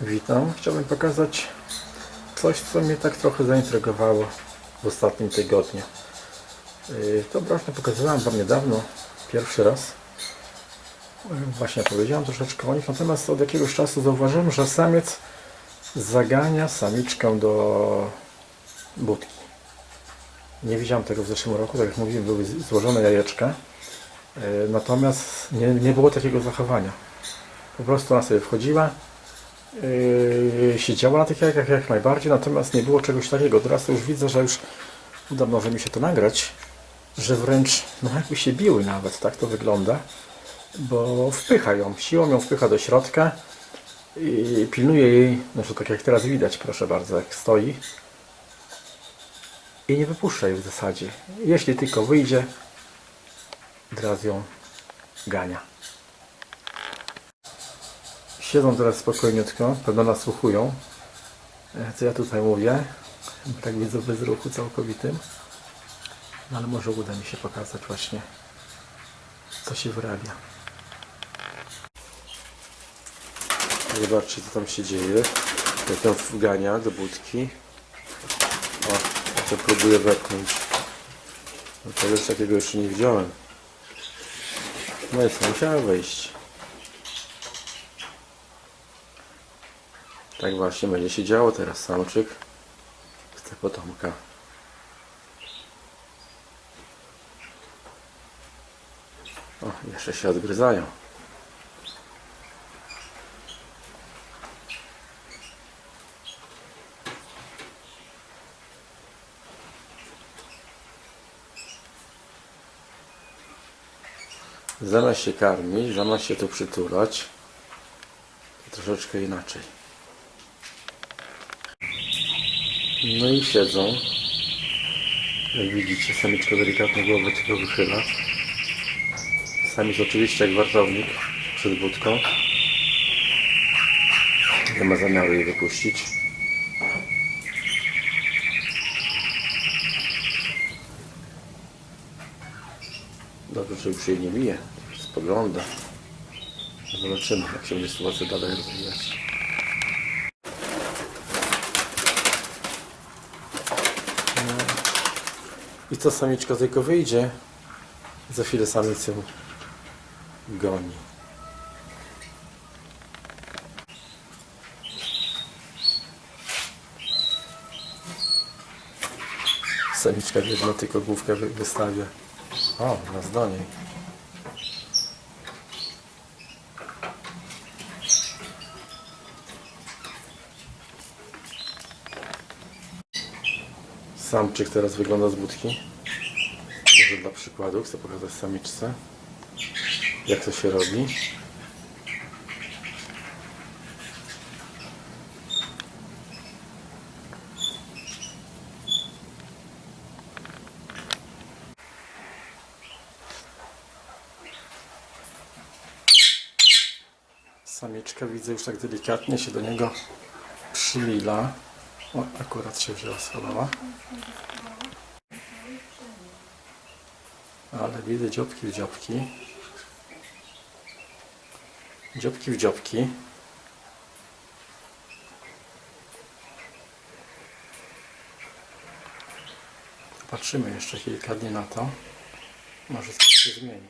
Witam. Chciałbym pokazać coś, co mnie tak trochę zaintrygowało w ostatnim tygodniu. Yy, To brożne pokazywałem Wam niedawno, pierwszy raz. Yy, Właśnie powiedziałem troszeczkę o nich, natomiast od jakiegoś czasu zauważyłem, że samiec zagania samiczkę do budki. Nie widziałem tego w zeszłym roku, tak jak mówiłem, były złożone jajeczka. Yy, Natomiast nie, nie było takiego zachowania. Po prostu ona sobie wchodziła, yy, siedziała na tych jajkach jak najbardziej, natomiast nie było czegoś takiego. Teraz to już widzę, że już uda może mi się to nagrać, że wręcz no jakby się biły nawet, tak to wygląda, bo wpycha ją, siłą ją wpycha do środka i pilnuje jej, no że tak jak teraz widać, proszę bardzo, jak stoi i nie wypuszcza jej w zasadzie. Jeśli tylko wyjdzie, teraz ją gania. Siedzą teraz spokojniutko, pewno nasłuchują, e, co ja tutaj mówię. Tak widzę bez ruchu całkowitym. No ale może uda mi się pokazać właśnie, co się wyrabia. Zobaczcie, co tam się dzieje. Jak ją wgania do budki. O, co próbuję wepchnąć. No czegoś takiego jeszcze nie widziałem. No i co, musiała wejść. Tak właśnie będzie się działo teraz samczyk chce potomka. O, jeszcze się odgryzają. Zamiast się karmić, zamiast się tu przytulać, to troszeczkę inaczej. No i siedzą. Jak widzicie, samiczka delikatnie głowę tylko wychyla. Samiec oczywiście jak wartownik przed budką. Nie ma zamiaru jej wypuścić. Dobrze, że już jej nie bije. Spogląda. Zobaczymy, jak się będzie sytuacja dalej rozwijać. I co samiczka tylko wyjdzie, za chwilę samiec ją goni. Samiczka jedna tylko główkę wy- wystawia. O, nas do Samczyk teraz wygląda z budki. Może dla przykładu chcę pokazać samiczce, jak to się robi. Samiczka widzę już tak delikatnie się do niego przymila. O, akurat się wzięła, schowała. Ale widzę dziobki w dziobki. Dziobki w dziobki. Patrzymy jeszcze kilka dni na to. Może coś się zmieni.